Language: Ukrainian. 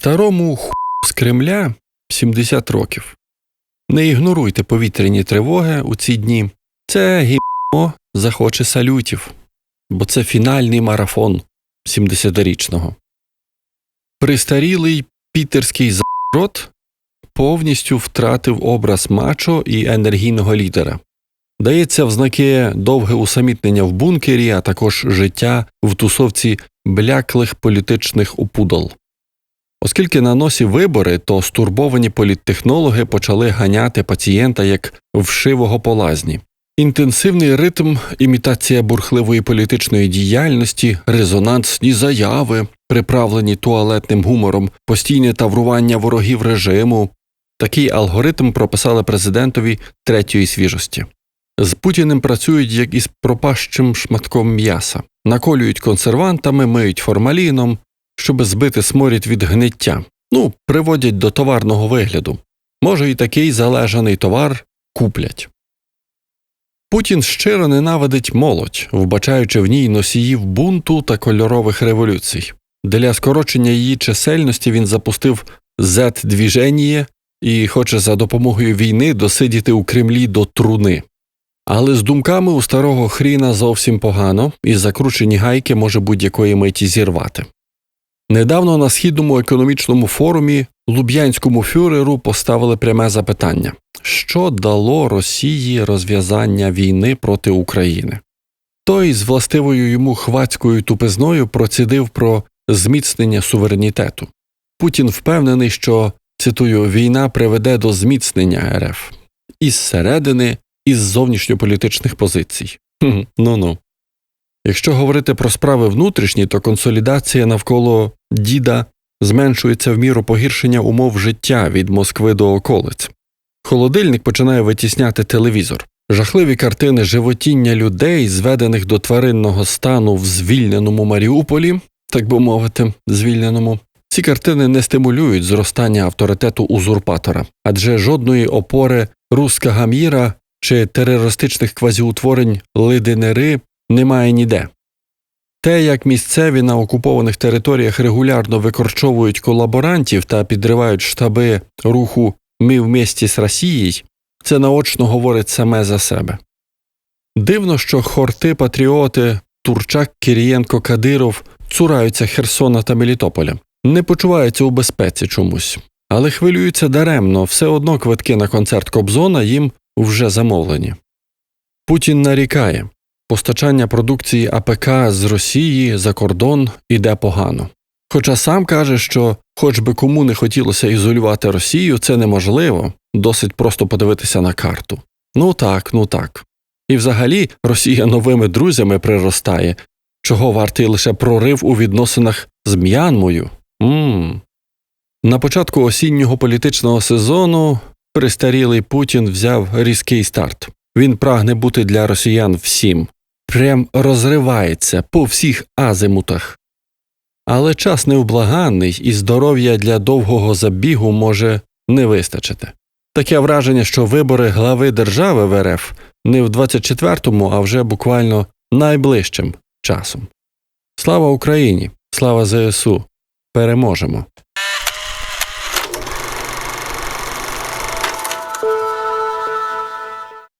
Старому ху з Кремля 70 років. Не ігноруйте повітряні тривоги у ці дні. Це гімно захоче салютів, бо це фінальний марафон 70-річного. Престарілий пітерський зарод повністю втратив образ мачо і енергійного лідера. Дається в знаки довге усамітнення в бункері, а також життя в тусовці бляклих політичних опудал. Оскільки на носі вибори, то стурбовані політтехнологи почали ганяти пацієнта як вшивого по лазні. Інтенсивний ритм, імітація бурхливої політичної діяльності, резонансні заяви, приправлені туалетним гумором, постійне таврування ворогів режиму. Такий алгоритм прописали президентові третьої свіжості. З Путіним працюють як із пропащим шматком м'яса, наколюють консервантами, миють формаліном, щоб збити сморід від гниття. Ну, приводять до товарного вигляду. Може, і такий залежаний товар куплять. Путін щиро ненавидить молодь, вбачаючи в ній носіїв бунту та кольорових революцій. Для скорочення її чисельності він запустив z двіженіє і хоче за допомогою війни досидіти у Кремлі до труни. Але з думками у старого хріна зовсім погано, і закручені гайки може будь-якої миті зірвати. Недавно на східному економічному форумі луб'янському фюреру поставили пряме запитання що дало Росії розв'язання війни проти України? Той з властивою йому хвацькою тупизною процідив про зміцнення суверенітету. Путін впевнений, що цитую війна приведе до зміцнення РФ із середини, із зовнішньополітичних позицій. Ну ну. Якщо говорити про справи внутрішні, то консолідація навколо діда зменшується в міру погіршення умов життя від Москви до околиць. Холодильник починає витісняти телевізор. Жахливі картини животіння людей, зведених до тваринного стану в звільненому Маріуполі, так би мовити, звільненому. Ці картини не стимулюють зростання авторитету узурпатора, адже жодної опори рускага міра чи терористичних квазіутворень лидинери немає ніде. Те, як місцеві на окупованих територіях регулярно викорчовують колаборантів та підривають штаби руху «Ми вместе з Росією», це наочно говорить саме за себе. Дивно, що хорти патріоти Турчак, Кирієнко, Кадиров цураються Херсона та Мелітополя, не почуваються у безпеці чомусь, але хвилюються даремно, все одно квитки на концерт Кобзона їм вже замовлені. Путін нарікає постачання продукції АПК з Росії за кордон іде погано. Хоча сам каже, що, хоч би кому не хотілося ізолювати Росію, це неможливо, досить просто подивитися на карту. Ну так, ну так. І взагалі Росія новими друзями приростає, чого вартий лише прорив у відносинах з М'янмою. Мм. На початку осіннього політичного сезону престарілий Путін взяв різкий старт. Він прагне бути для росіян всім, прям розривається по всіх азимутах. Але час невблаганний і здоров'я для довгого забігу може не вистачити. Таке враження, що вибори глави держави в РФ не в 24-му, а вже буквально найближчим часом. Слава Україні! Слава ЗСУ! Переможемо!